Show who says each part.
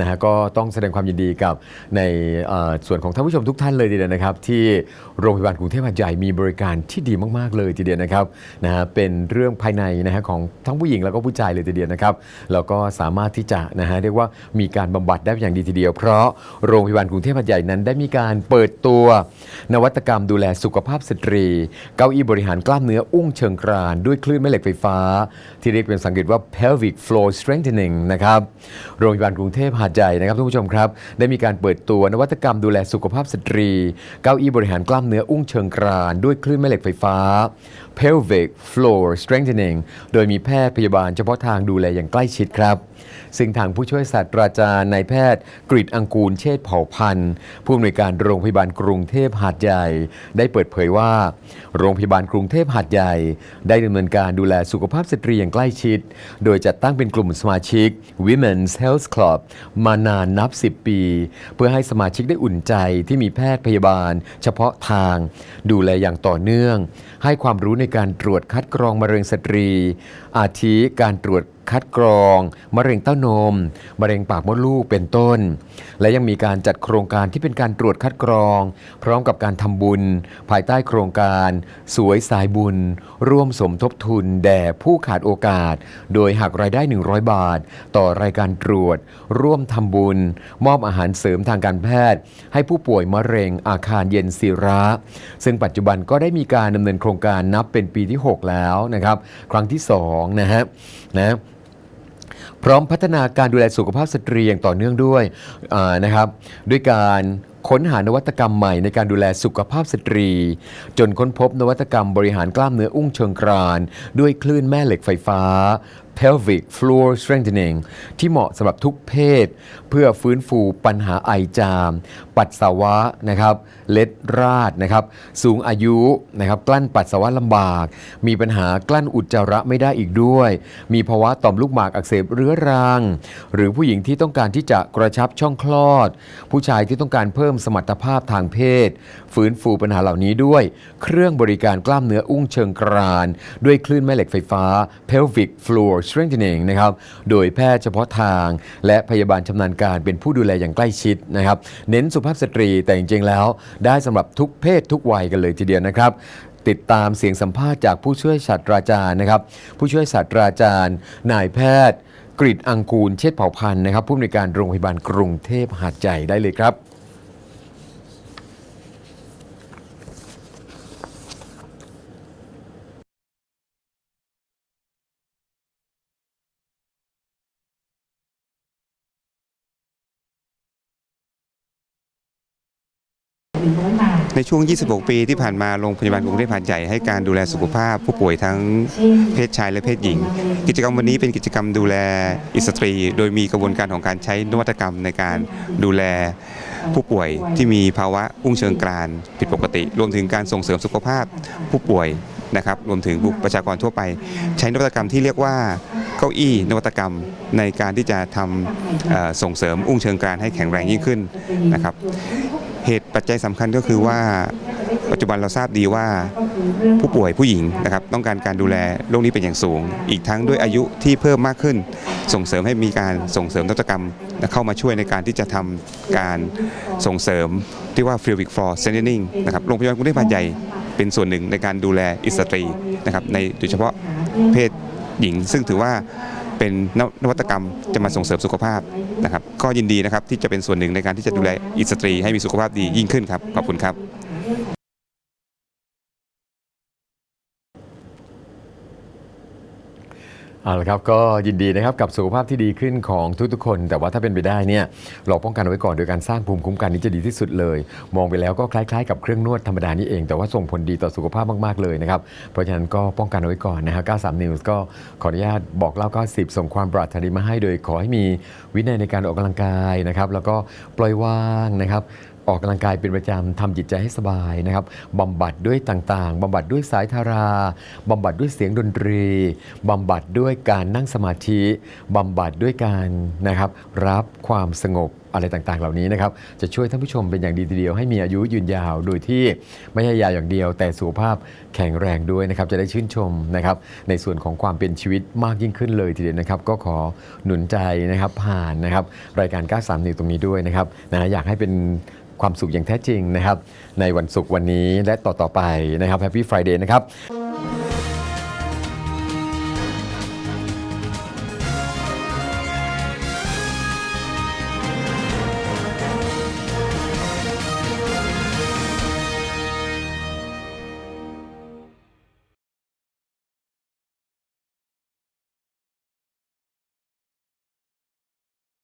Speaker 1: นะฮะก็ต้องแสดงความยินดีกับในส่วนของท่านผู้ชมทุกท่านเลยทีเดียวนะครับ ที่โรงพยาบาลกรุงเทพหาดใหญ่มีบริการที่ดีมาก ๆ เลยทีเดียวนะครับนะฮะเป็นเรื่องภายในนะฮะของทั้งผู้หญิงแล้วก็ผู้ชายเลยทีเดียวนะครับแล้วก็สามารถที่จะนะฮะเรียกว่ามีการบำบัดได้อย่างดีทีเดียว เพราะโรงพยาบาลกรุงเทพหาดใหญ่นั้นได้มีการเปิดตัวนวัตกรรมดูแลสุขภาพสตรี เก้าอี้บริหารกล้ามเนื้ออุ้งเชิงกราน ด้วยคลื่นแม่เหล็กไฟฟ้า ที่เรียกเป็นภาษาอังเกฤษว่า pelvic floor strengthening นะครับโรงพยาบาลกรุงเทพหาดใหญ่นะครับท่านผู้ชมครับ ได้มีการเปิดตัวนวัตกรรมดูแลสุขภาพสตรี เก้าอี้บริหารกล้ามเนื้ออุ้งเชิงกราน ด้วยคลื่นแม่เหล็กไฟฟ้า pelvic floor strengthening โดยมีแพทย์พยาบาลเฉพาะทางดูแลอย่างใกล้ชิดครับ ซึ่งทางผู้ช่วยศาสตราจารย์นายแพทย์กริตอังกูลเชษเผ่าพันธ์ผู้อำนวยการโรงพยาบาลกรุงเทพหาดใหญ่ ได้เปิดเผยว่า โรงพยาบาลกรุงเทพหาดใหญ่ ได้ดำเนินการดูแลสุขภาพสตรีอย่างใกล้ชิด โดยจัดตั้งเป็นกลุ่มสมาชิก Women's Health Club มานานนับ 10 ปี เพื่อให้สมาชิกได้อุ่นใจที่มีแพทย์พยาบาล เฉพาะทาง ดูแลอย่างต่อเนื่อง ให้ความรู้ในการตรวจคัดกรองมะเร็งสตรี อาทิการตรวจ คัดกรอง มะเร็งเต้านม มะเร็งปากมดลูกเป็นต้น และยังมีการจัดโครงการที่เป็นการตรวจคัดกรอง พร้อมกับการทำบุญ ภายใต้โครงการ สวยสายบุญ ร่วมสมทบทุน แด่ผู้ขาดโอกาส โดยหักรายได้ 100 บาท ต่อรายการตรวจ ร่วมทำบุญ มอบอาหารเสริมทางการแพทย์ ให้ผู้ป่วยมะเร็งอาคารเย็นศิระ ซึ่งปัจจุบันก็ได้มีการดำเนินโครงการนับเป็นปีที่ 6 แล้วนะครับ ครั้งที่2นะฮะนะ พร้อมพัฒนาการดูแลสุขภาพสตรีอย่างต่อเนื่องด้วยนะครับด้วยการค้นหานวัตกรรมใหม่ในการดูแลสุขภาพสตรี จนค้นพบนวัตกรรมบริหารกล้ามเนื้ออุ้งเชิงกราน ด้วยคลื่นแม่เหล็กไฟฟ้า pelvic floor strengthening ที่เหมาะสำหรับทุกเพศ เพื่อฟื้นฟูปัญหาไอจาม ปัสสาวะนะครับเล็ดราดนะครับ สูงอายุนะครับกลั้นปัสสาวะลำบาก มีปัญหากลั้นอุจจาระไม่ได้อีกด้วย มีภาวะต่อมลูกหมากอักเสบเรื้อรัง หรือผู้หญิงที่ต้องการที่จะกระชับช่องคลอด ผู้ชายที่ต้องการเพิ่มสมรรถภาพทางเพศ ฟื้นฟูปัญหาเหล่านี้ด้วย เครื่องบริการกล้ามเนื้ออุ้งเชิงกราน ด้วยคลื่นแม่เหล็กไฟฟ้า pelvic floor strengthening นะครับ โดยแพทย์เฉพาะทาง และพยาบาลชำนาญการเป็นผู้ดูแลอย่างใกล้ชิดนะครับ เน้นสุภาพสตรีแต่จริงๆแล้ว ได้สำหรับทุกเพศทุกวัยกันเลยทีเดียวนะครับติดตามเสียงสัมภาษณ์จากผู้ช่วยศาสตราจารย์นะครับ ผู้ช่วยศาสตราจารย์ นายแพทย์กริตอังกูลเชษเผ่าพันธ์นะครับผู้อำนวยการโรงพยาบาลกรุงเทพหาดใหญ่ได้เลยครับ
Speaker 2: ในช่วง 26 ปีที่ผ่านมาโรงพยาบาลกรุงเทพหาดใหญ่ให้การดูแลสุขภาพผู้ป่วยทั้งเพศชายและเพศหญิง กิจกรรมวันนี้เป็นกิจกรรมดูแลอิสตรี โดยมีกระบวนการของการใช้นวัตกรรมในการดูแลผู้ป่วยที่มีภาวะอุ้งเชิงกรานผิดปกติ รวมถึงการส่งเสริมสุขภาพผู้ป่วยนะครับรวมถึงประชากรทั่วไป ใช้นวัตกรรมที่เรียกว่าเก้าอี้นวัตกรรมในการที่จะทำส่งเสริมอุ้งเชิงกรานให้แข็งแรงยิ่งขึ้นนะครับ เหตุปัจจัยสำคัญก็คือว่าปัจจุบันเราทราบดีว่าผู้ป่วยผู้หญิงนะครับต้องการการดูแลโรคนี้เป็นอย่างสูง อีกทั้งด้วยอายุที่เพิ่มมากขึ้น ส่งเสริมให้มีการส่งเสริมนวัตกรรมเข้ามาช่วยในการที่จะทำการส่งเสริมที่ว่า f l u i d floor strengthening นะครับโรงพยาบาลกรุงเทพหาดใหญ่เป็นส่วนหนึ่งในการดูแลอิสตรีนะครับในโดยเฉพาะเพศหญิง ซึ่งถือว่า เป็นนวัตกรรมจะมาส่งเสริมสุขภาพนะครับก็ยินดีนะครับที่จะเป็นส่วนหนึ่งในการที่จะดูแลอิสตรีให้มีสุขภาพดียิ่งขึ้นครับขอบคุณครับ
Speaker 1: เอาละครับก็ยินดีนะครับกับสุขภาพที่ดีขึ้นของทุกๆคน แต่ว่าถ้าเป็นไปได้เนี่ยเราป้องกันไว้ก่อนโดยการสร้างภูมิคุ้มกันนี้จะดีที่สุดเลย มองไปแล้วก็คล้ายๆกับเครื่องนวดธรรมดานี่เอง แต่ว่าส่งผลดีต่อสุขภาพมากๆเลยนะครับเพราะฉะนั้นก็ป้องกันไว้ก่อนนะฮะ93 News ก็ขออนุญาตบอกเล่า90ส่งความปรารถนาดีมาให้โดยขอให้มีวินัยในการออกกำลังกายนะครับแล้วก็ปล่อยวางนะครับ ออกกำลังกายเป็นประจำทำจิตใจให้สบายนะครับบำบัดด้วยต่างๆบำบัดด้วยสายทาราบำบัดด้วยเสียงดนตรีบำบัดด้วยการนั่งสมาธิบำบัดด้วยการนะครับรับความสงบอะไรต่างๆ เหล่านี้นะครับจะช่วยท่านผู้ชมเป็นอย่างดีทีเดียวให้มีอายุยืนยาวโดยที่ไม่ใช่ยาวอย่างเดียว แต่สุขภาพแข็งแรงด้วยนะครับจะได้ชื่นชมนะครับในส่วนของความเป็นชีวิตมากยิ่งขึ้นเลยทีเดียวนะครับก็ขอหนุนใจนะครับผ่านนะครับรายการ 93นิวตรงนี้ด้วยนะครับนะอยากให้เป็น ความสุขอย่างแท้จริงนะครับ ในวันศุกร์วันนี้และต่อๆไปนะครับแฮปปี้ไฟเดย์นะครับ